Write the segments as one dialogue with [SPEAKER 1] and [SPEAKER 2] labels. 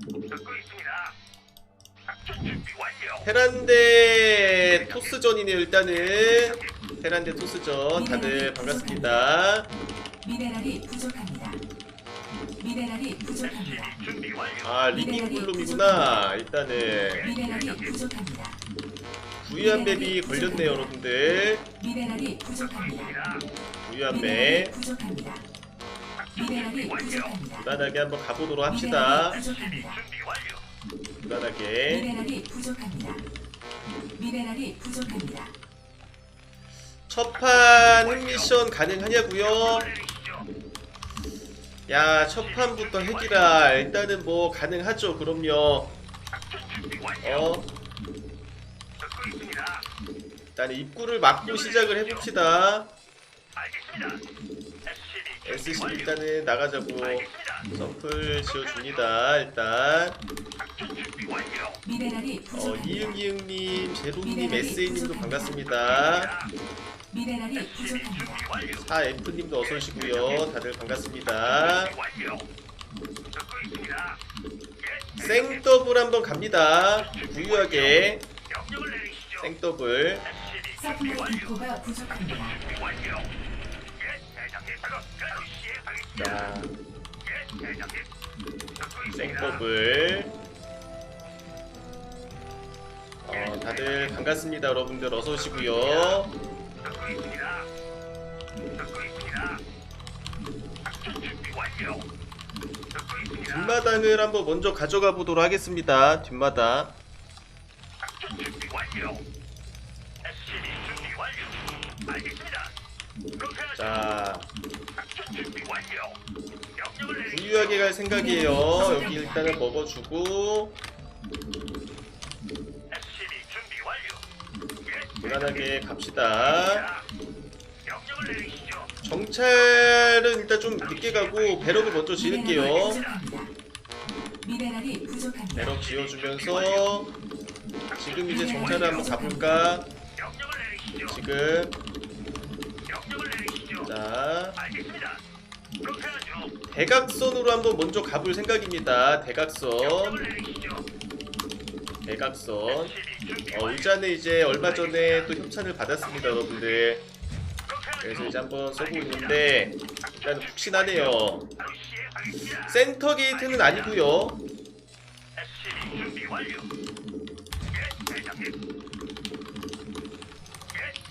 [SPEAKER 1] 듣고 있습니다. 작전 준비 완료.
[SPEAKER 2] 테란데 토스전이네요 일단은 테란데 토스전 다들 반갑습니다
[SPEAKER 3] 미네랄이 부족합니다. 미네랄이 부족합니다.
[SPEAKER 1] 준비 완료.
[SPEAKER 2] 아 리빙블룸이구나 일단은
[SPEAKER 3] 미네랄이 부족합니다.
[SPEAKER 2] 부유한 맵이 걸렸네요 여러분들
[SPEAKER 3] 미네랄이 부족합니다.
[SPEAKER 2] 부유한
[SPEAKER 3] 미네랄이
[SPEAKER 2] 맵
[SPEAKER 3] 부족합니다. 미네랄이 부족합니다.
[SPEAKER 2] 무난하게 한번 가보도록 합시다
[SPEAKER 3] 미네랄이 부족합니다.
[SPEAKER 2] 무난하게
[SPEAKER 3] 미네랄이 부족합니다. 미네랄이 부족합니다.
[SPEAKER 2] 첫판 핵미션 가능하냐고요
[SPEAKER 1] 내리시죠.
[SPEAKER 2] 야 첫판부터 핵이라 일단은 뭐 가능하죠 그럼요. 어. 일단 입구를 막고 시작을 해봅시다
[SPEAKER 1] 알겠습니다.
[SPEAKER 2] SC. 일단은 나가자고. 점프를 지어줍니다 일단 어. 이응이응님 제로님 에세이님도 반갑습니다
[SPEAKER 3] 미네랄이 부족합니다.
[SPEAKER 1] 준비 완료.
[SPEAKER 2] 사F님도 어서오시고요 다들 반갑습니다.
[SPEAKER 1] 예.
[SPEAKER 2] 생더블 한번 갑니다 부유하게. 생더블
[SPEAKER 1] 완료.
[SPEAKER 3] 디포가 부족합니다.
[SPEAKER 1] 있습니다.
[SPEAKER 2] 생더블 어 다들 반갑습니다 여러분들.
[SPEAKER 1] 듣고 있습니다.
[SPEAKER 2] 뒷마당을 한번 먼저 가져가 보도록 하겠습니다 뒷마당. 자 부유하게 갈 생각이에요 여기 일단은 먹어주고.
[SPEAKER 1] 예,
[SPEAKER 2] 무난하게 갑시다. 정찰은 일단 좀 늦게 가고 배럭을 먼저 지을게요. 배럭 지어주면서 지금 이제 정찰을 한번 가볼까. 지금. 자
[SPEAKER 1] 알겠습니다. 그렇게 하죠.
[SPEAKER 2] 대각선으로 한번 먼저 가볼 생각입니다 대각선
[SPEAKER 1] 명령을 내리시죠.
[SPEAKER 2] 대각선
[SPEAKER 1] SCB 준비
[SPEAKER 2] 어,
[SPEAKER 1] 완료.
[SPEAKER 2] 의자는 이제 얼마 전에 또 협찬을 받았습니다 여러분들
[SPEAKER 1] 그렇게 하죠.
[SPEAKER 2] 그래서 이제 한번 써보고 있는데 일단 푹신하네요
[SPEAKER 1] 바로 시행하겠습니다.
[SPEAKER 2] 센터 게이트는 아니고요
[SPEAKER 1] SCB 준비 완료. 예, 대장님.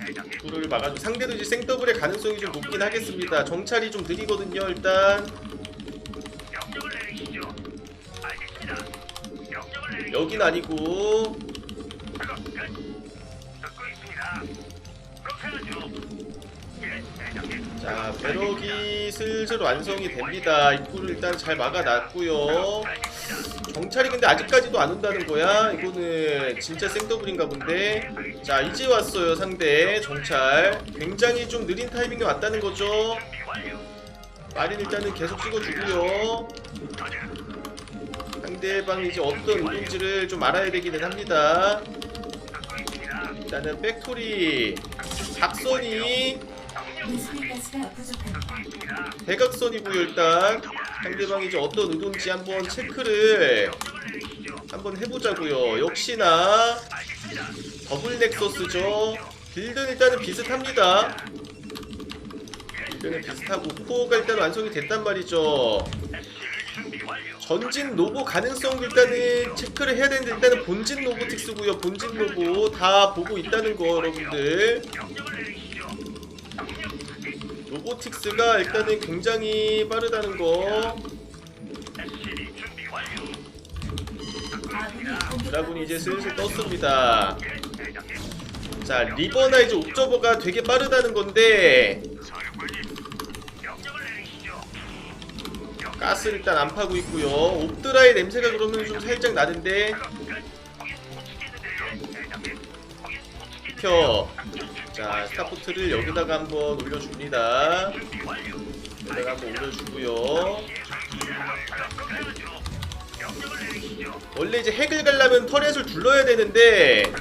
[SPEAKER 1] 예, 대장님.
[SPEAKER 2] 불을 막아주 상대도 이제 생더블의 가능성이 좀 높긴 하겠습니다 정찰이 좀 느리거든요 일단. 여긴 아니고. 자 배럭이 슬슬 완성이 됩니다 입구를 일단 잘 막아놨고요 정찰이 근데 아직까지도 안 온다는 거야 이거는 진짜 생더블인가 본데 자 이제 왔어요 상대 정찰 굉장히 좀 느린 타이밍에 왔다는 거죠. 마린 일단은 계속 찍어주고요. 상대방이 이제 어떤 운동지를 좀 알아야 되기는 합니다. 일단은 백토리.
[SPEAKER 1] 있습니다.
[SPEAKER 2] 대각선이고요 일단 상대방이 이제 어떤 의도인지 한번 체크를. 한번 해보자고요 역시나. 더블 넥서스죠 빌드는 일단은 비슷합니다 빌드는 비슷하고 코어가 일단 완성이 됐단 말이죠. 전진 로보 가능성도 일단은 체크를 해야 되는데 일단은 본진 로보틱스고요 본진 로보 다 보고 있다는 거 여러분들 로보틱스가 일단은 굉장히 빠르다는 거 드라군이 이제 슬슬. 떴습니다. 자 리버나 이제 옵저버가 되게 빠르다는 건데. 가스 일단 안 파고 있고요 옵드라의 냄새가 그러면 좀 살짝 나는데. 켜. 자. 스타포트를 여기다가 한번 올려줍니다. 여기다가 한번 올려주고요. 원래 이제 핵을 가려면 터렛을 둘러야 되는데.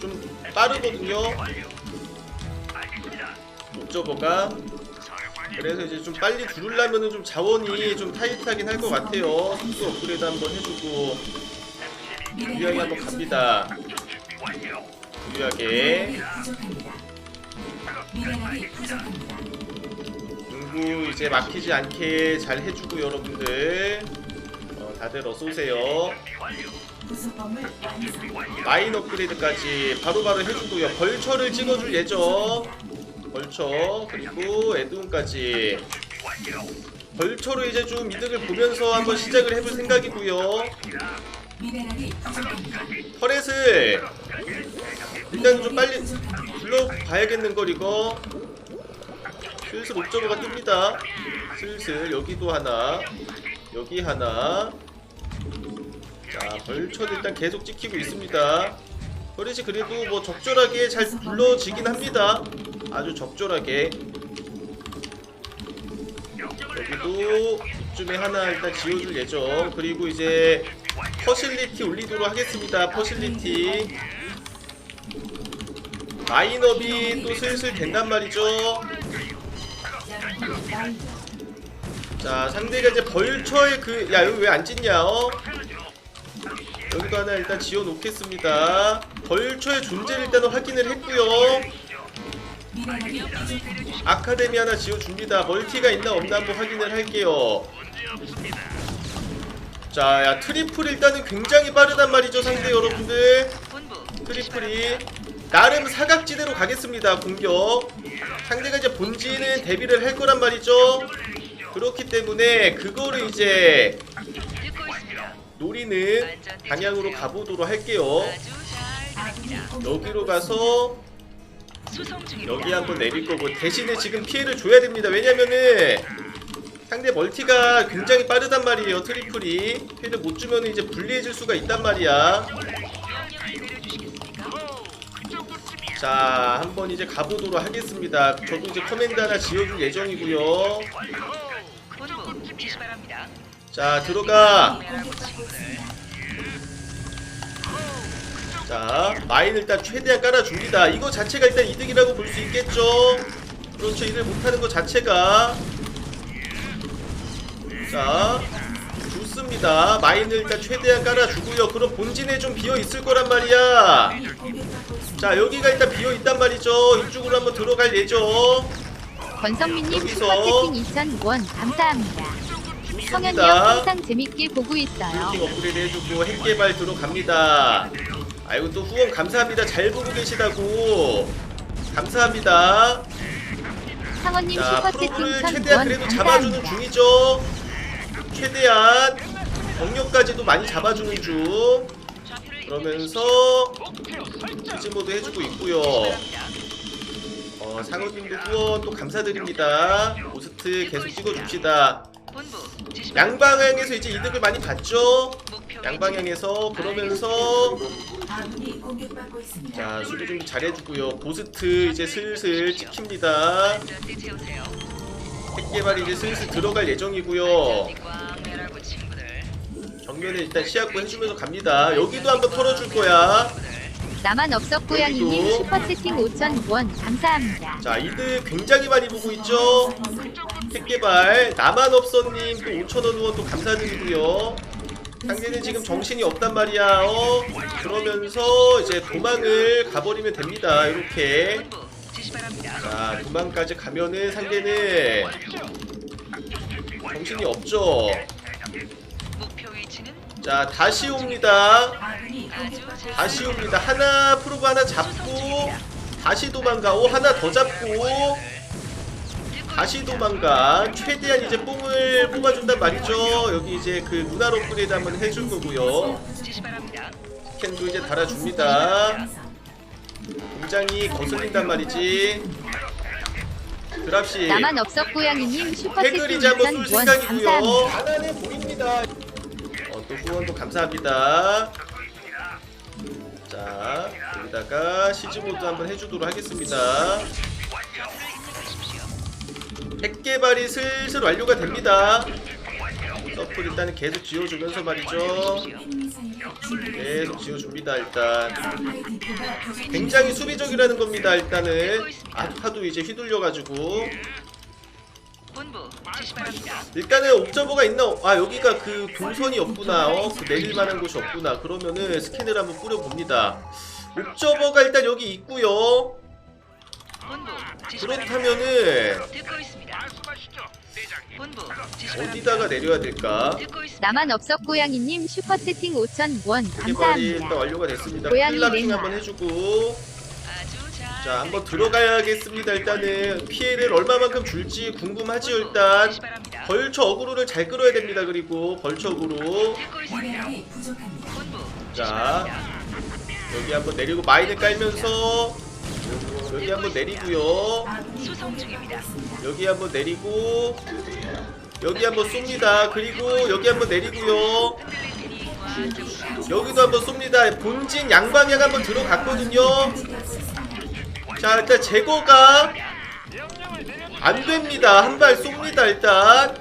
[SPEAKER 2] 좀 빠르거든요. 옵저버가. 그래서 이제 좀 빨리 두르려면은 좀 자원이 좀 타이트하긴 할 것 같아요. 속도 업그레이드 한번 해주고 유리하게 한번 갑니다.
[SPEAKER 3] 부족합니다.
[SPEAKER 2] 공부 이제 막히지 않게 잘 해주고 여러분들 어, 다들 어서 오세요.
[SPEAKER 3] 부속범을 완성.
[SPEAKER 2] 마인 업그레이드까지 바로바로 해주고요. 벌처를 찍어줄 예정. 벌처 그리고 에드온까지. 벌처로 이제 좀 이득을 보면서 한번 시작을 해볼 생각이고요. 터렛을 일단 좀 빨리. 불러봐야겠는 걸 이거. 슬슬 옵저버가 뜹니다. 슬슬 여기도 하나, 여기 하나. 자 벌처는 일단 계속 찍히고 있습니다. 터렛이 그래도 뭐 적절하게 잘 불러지긴 합니다. 아주 적절하게. 여기도 이쯤에 하나 일단 지어줄 예정. 그리고 이제 퍼실리티 올리도록 하겠습니다. 퍼실리티. 마인업이 또 슬슬 된단 말이죠. 자, 상대가 이제 벌처의 그, 야, 여기 왜안 짓냐, 어? 여기도 하나 일단 지어 놓겠습니다. 벌처의 존재를 일단은 확인을 했고요. 아카데미 하나 지어줍니다. 멀티가 있나 없나 한번 확인을 할게요. 자, 야, 트리플 일단은 굉장히 빠르단 말이죠, 상대 여러분들. 트리플이 나름 사각지대로 가겠습니다 공격. 상대가 이제 본진은 대비를 할 거란 말이죠. 그렇기 때문에 그거를 이제 노리는 방향으로 가보도록 할게요. 여기로 가서 여기 한번 내릴 거고 대신에 지금 피해를 줘야 됩니다. 왜냐면은 상대 멀티가 굉장히 빠르단 말이에요 트리플이 피해를 못 주면 이제 불리해질 수가 있단 말이야 자, 한번 이제 가보도록 하겠습니다. 저도 이제 커맨드 하나 지어줄 예정이고요. 자, 들어가. 자, 마인 일단 최대한 깔아줍니다. 이거 자체가 일단 이득이라고 볼 수 있겠죠? 그렇죠, 이를 못하는 것 자체가. 자, 좋습니다. 마인을 일단 최대한 깔아주고요. 그럼 본진에 좀 비어있을 거란 말이야. 자, 여기가 일단 비어있단 말이죠. 이쪽으로 한번 들어갈 예정.
[SPEAKER 4] 권성민님 슈퍼채팅 2,000원 감사합니다. 성현이 형
[SPEAKER 2] 좋습니다.
[SPEAKER 4] 항상 재밌게 보고 있어요.
[SPEAKER 2] 빌딩 업그레이드 해주고 핵개발 들어갑니다. 아이고 또 후원 감사합니다. 잘 보고 계시다고. 감사합니다.
[SPEAKER 4] 상원님
[SPEAKER 2] 자,
[SPEAKER 4] 슈퍼채팅
[SPEAKER 2] 프로를 최대한
[SPEAKER 4] 1,000원
[SPEAKER 2] 그래도 잡아주는
[SPEAKER 4] 감사합니다.
[SPEAKER 2] 중이죠. 최대한 병력까지도 많이 잡아주는 중. 그러면서 피즈모드 해주고 있고요. 어, 상호님도 후원 또 감사드립니다. 오스트 계속 찍어줍시다. 양방향에서 이제 이득을 많이 봤죠. 양방향에서 그러면서. 자 수비 좀 잘해주고요. 보스트 이제 슬슬 찍힙니다. 핵개발이 이제 슬슬 들어갈 예정이고요. 정면에 일단 시야구 해주면서 갑니다. 여기도 한번 털어줄 거야.
[SPEAKER 4] 나만 없어 고양이님
[SPEAKER 2] 여기도.
[SPEAKER 4] 슈퍼채팅 5,000원 감사합니다.
[SPEAKER 2] 자 이득 굉장히 많이 보고 있죠. 핵개발 나만 없어님 또 5천원 후원 또 감사드리고요. 상대는 지금 정신이 없단 말이야. 어? 그러면서 이제 도망을 가버리면 됩니다. 이렇게. 자, 도망까지 가면은 상대는 정신이 없죠. 자, 다시 옵니다. 다시 옵니다. 하나 프로브 하나 잡고 다시 도망가. 오 하나 더 잡고 다시 도망가. 최대한 이제 뽕을 뽑아준단 말이죠. 여기 이제 그 루나 업그레이드 한번 해줄 거고요. 스캔도 이제 달아줍니다. 굉장히 거슬린단 말이지. 드랍시
[SPEAKER 4] 나만 없어 고양이님 슈퍼채팅
[SPEAKER 2] 핵을 이제 한번 쏠
[SPEAKER 4] 2,000원
[SPEAKER 2] 생각이고요. 가난해 보입니다. 어, 또 후원도 감사합니다. 자, 여기다가 시즈모드 한번 해주도록 하겠습니다. 핵 개발이 슬슬 완료가 됩니다. 서플 일단은 계속 지어주면서 말이죠. 계속 지어줍니다, 일단. 굉장히 수비적이라는 겁니다, 일단은. 아, 하도 이제 휘둘려가지고.
[SPEAKER 5] 본부 지시 바랍니다.
[SPEAKER 2] 일단은 옵저버가 있나? 아 여기가 그 동선이 없구나. 어, 그 내릴 만한 곳이 없구나. 그러면은 스캔을 한번 뿌려봅니다. 옵저버가 일단 여기 있고요.
[SPEAKER 5] 본부 지시 바랍니다.
[SPEAKER 2] 그렇다면은
[SPEAKER 5] 듣고 있습니다.
[SPEAKER 1] 말씀하시죠, 대장님.
[SPEAKER 5] 본부 지시 바랍니다.
[SPEAKER 2] 어디다가 내려야 될까?
[SPEAKER 5] 듣고 있습니다.
[SPEAKER 4] 나만 없어 고양이님 슈퍼 채팅 5,000원
[SPEAKER 2] 이게 빨리 일단
[SPEAKER 4] 감사합니다.
[SPEAKER 2] 완료가 됐습니다.
[SPEAKER 4] 고양이
[SPEAKER 2] 클라킹. 한번 해주고. 자 한번 들어가야겠습니다. 일단은 피해를 얼마만큼 줄지 궁금하지요. 일단. 벌처 어그로를 잘 끌어야 됩니다. 그리고 벌처 어그로 자. 여기 한번 내리고 마인을 깔면서 여기 한번 내리고요. 여기 한번 내리고 여기 한번 쏩니다. 그리고 여기 한번 내리고요. 여기도 한번 쏩니다. 본진 양방향 한번 들어갔거든요. 자 일단 제거가 안 됩니다. 한 발 쏩니다 일단.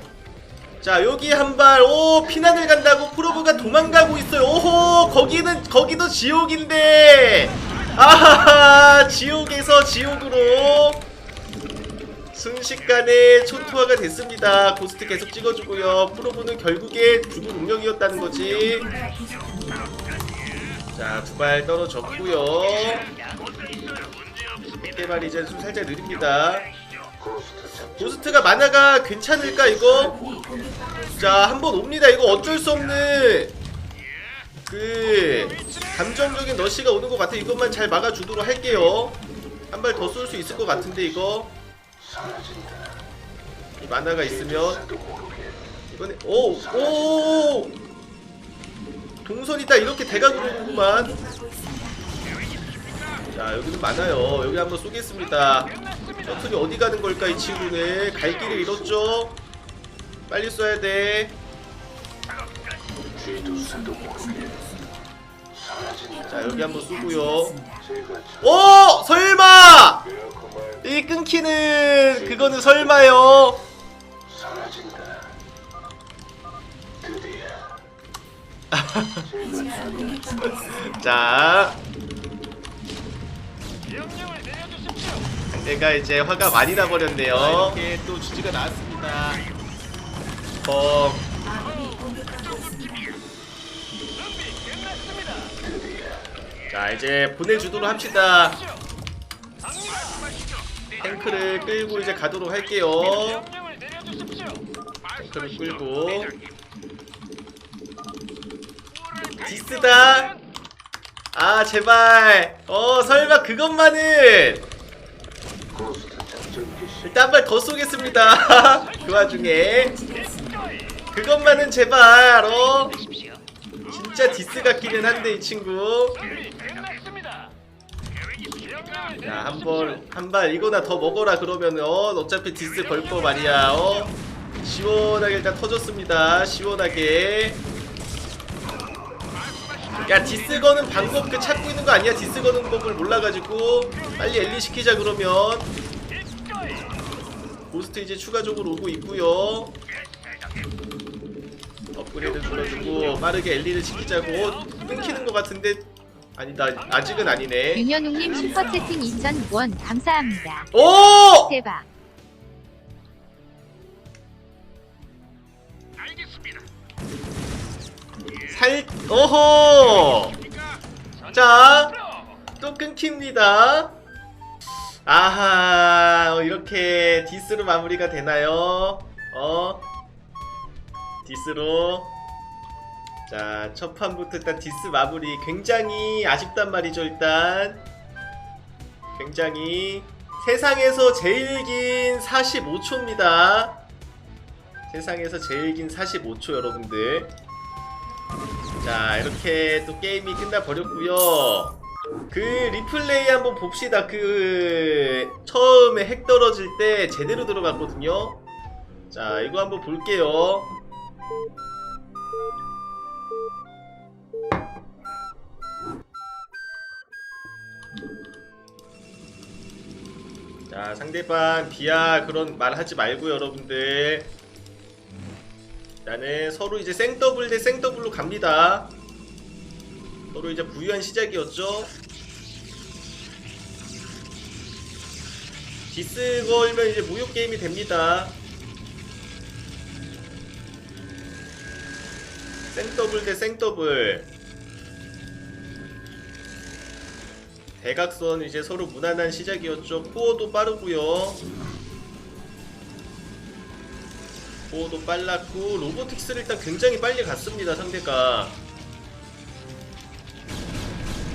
[SPEAKER 2] 자 여기 한 발. 오 피난을 간다고 프로브가 도망가고 있어요. 오호 거기는 거기도 지옥인데. 아하하 지옥에서 지옥으로 순식간에 초토화가 됐습니다. 고스트 계속 찍어주고요. 프로브는 결국에 죽을 운명이었다는 거지. 자 두 발 떨어졌고요. 개발 이제 좀 살짝 느립니다. 고스트가 만화가 괜찮을까 이거? 자 한 번 옵니다. 이거 어쩔 수 없는 그 감정적인 러시가 오는 것 같아. 이것만 잘 막아주도록 할게요. 한 발 더 쏠 수 있을 것 같은데 이거 이 만화가 있으면 이번에 오오 동선이다 이렇게 대각으로 오는구만. 자 여기는 많아요 여기 한번 쏘겠습니다 셔틀이 어디 가는 걸까 이 친구는 갈 길을 잃었죠 빨리 쏴야 돼 자, 여기 한번 쏘고요. 오! 설마! 이 끊기는 그거는 설마요
[SPEAKER 3] 기
[SPEAKER 2] 상대가 이제 화가 많이 나버렸네요. 이렇게 또 주지가 나왔습니다. 어
[SPEAKER 3] 아군이 공격받고 있습니다.
[SPEAKER 2] 자 이제 보내주도록 합시다. 탱크를 끌고 이제 가도록 할게요. 탱크를 끌고. 디스다 아 제발 어 설마 그것만은 일단 한 발 더 쏘겠습니다 그 와중에 그것만은 제발 어. 진짜 디스 같기는 한데 이 친구 야, 한 번, 한 발 이거나 더 먹어라 그러면 어, 어차피 디스 걸거 말이야. 어. 시원하게 일단 터졌습니다. 시원하게. 야, 디스 거는 방법 그 찾고 있는 거 아니야? 디스 거는 법을 몰라가지고 빨리 엘리 시키자 그러면. 고스트 이제 추가적으로 오고 있고요. 업그레이드 눌러주고 빠르게 엘리를 시키자고 어, 끊기는 것 같은데 아니다 아직은 아니네.
[SPEAKER 4] 윤현웅님 슈퍼 채팅 2,000원 감사합니다.
[SPEAKER 2] 오!
[SPEAKER 4] 대박.
[SPEAKER 2] 살 어허! 자또 끊깁니다. 아하 어, 이렇게 디스로 마무리가 되나요? 어? 디스로? 자 첫 판부터 일단 디스 마무리. 굉장히 아쉽단 말이죠 일단. 굉장히. 세상에서 제일 긴 45초입니다. 세상에서 제일 긴 45초 여러분들 자 이렇게 또 게임이 끝나 버렸고요. 그 리플레이 한번 봅시다. 그 처음에 핵 떨어질 때 제대로 들어갔거든요. 자 이거 한번 볼게요. 자 상대방 비하 그런 말 하지 말고 여러분들 나는 서로 이제 생더블 대 생더블로 갑니다. 서로 이제 부유한 시작이었죠. 디스 걸면 이제 무효 게임이 됩니다. 생더블 대 생더블 대각선 이제 서로 무난한 시작이었죠 코어도 빠르고요 코어도 빨랐고 로보틱스를 일단 굉장히 빨리 갔습니다 상대가.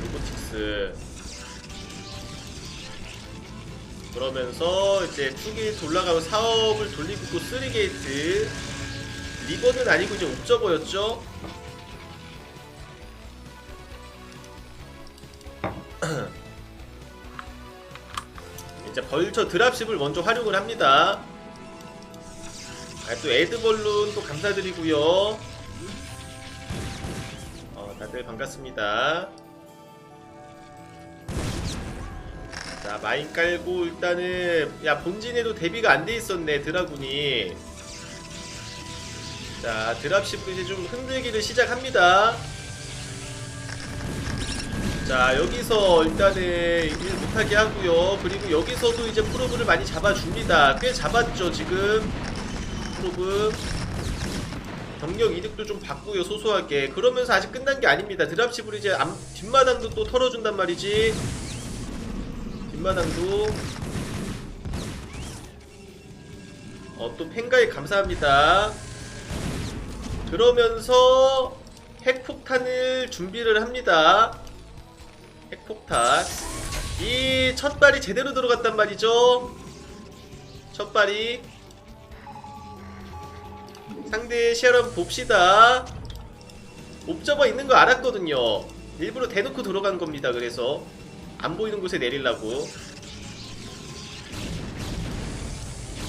[SPEAKER 2] 로보틱스. 그러면서 이제 2게이트 올라가고 사업을 돌리고 또 3게이트. 리버는 아니고 이제 옵저버였죠? 이제 벌처 드랍십을 먼저 활용을 합니다 아, 또 에드벌룬 또 감사드리고요. 어, 다들 반갑습니다. 자 마인 깔고 일단은 야 본진에도 대비가 안 돼 있었네 드라군이. 자 드랍십으로 이제 좀 흔들기를 시작합니다. 자 여기서 일단은 일 못하게 하고요. 그리고 여기서도 이제 프로브를 많이 잡아줍니다. 꽤 잡았죠 지금 프로브 경력 이득도 좀 받고요 소소하게 그러면서 아직 끝난 게 아닙니다. 드랍십으로 이제 앞, 뒷마당도 또 털어준단 말이지. 뒷마당도. 어 또 팬가에 감사합니다. 그러면서 핵폭탄을 준비를 합니다. 핵폭탄. 이 첫 발이 제대로 들어갔단 말이죠. 첫 발이 상대 시야를 봅시다. 옵저버 있는 거 알았거든요. 일부러 대놓고 들어간 겁니다. 그래서 안 보이는 곳에 내리려고.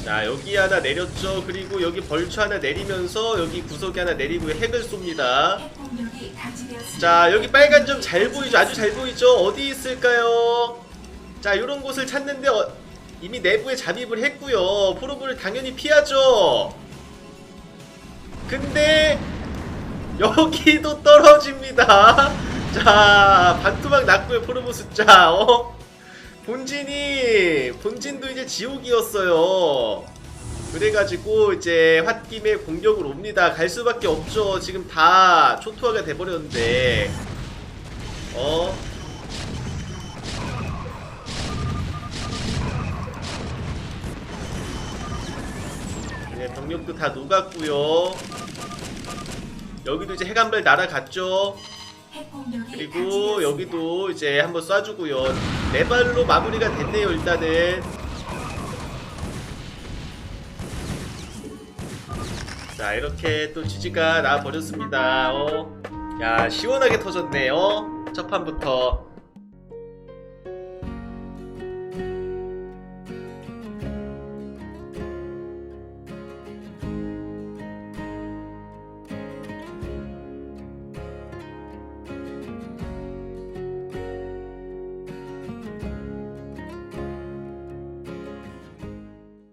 [SPEAKER 2] 자 여기 하나 내렸죠. 그리고 여기 벌초 하나 내리면서 여기 구석에 하나 내리고 핵을 쏩니다. 자 여기 빨간 점 잘 보이죠? 아주 잘 보이죠? 어디 있을까요? 자 요런 곳을 찾는데 어, 이미 내부에 잠입을 했고요. 프로브를 당연히 피하죠 근데 여기도 떨어집니다 자 반토막 났고요 프로브 숫자 어 본진이 본진도 이제 지옥이었어요 그래가지고 이제 홧김에 공격을 옵니다. 갈 수밖에 없죠. 지금 다 초토화가 돼버렸는데 어 네, 병력도 다 녹았고요. 여기도 이제 해간발 날아갔죠. 그리고. 여기도 이제 한번 쏴주고요. 네 발로 마무리가 됐네요. 일단은 자 이렇게 또 GG가 나와버렸습니다. 어. 야 시원하게 터졌네요. 첫 판부터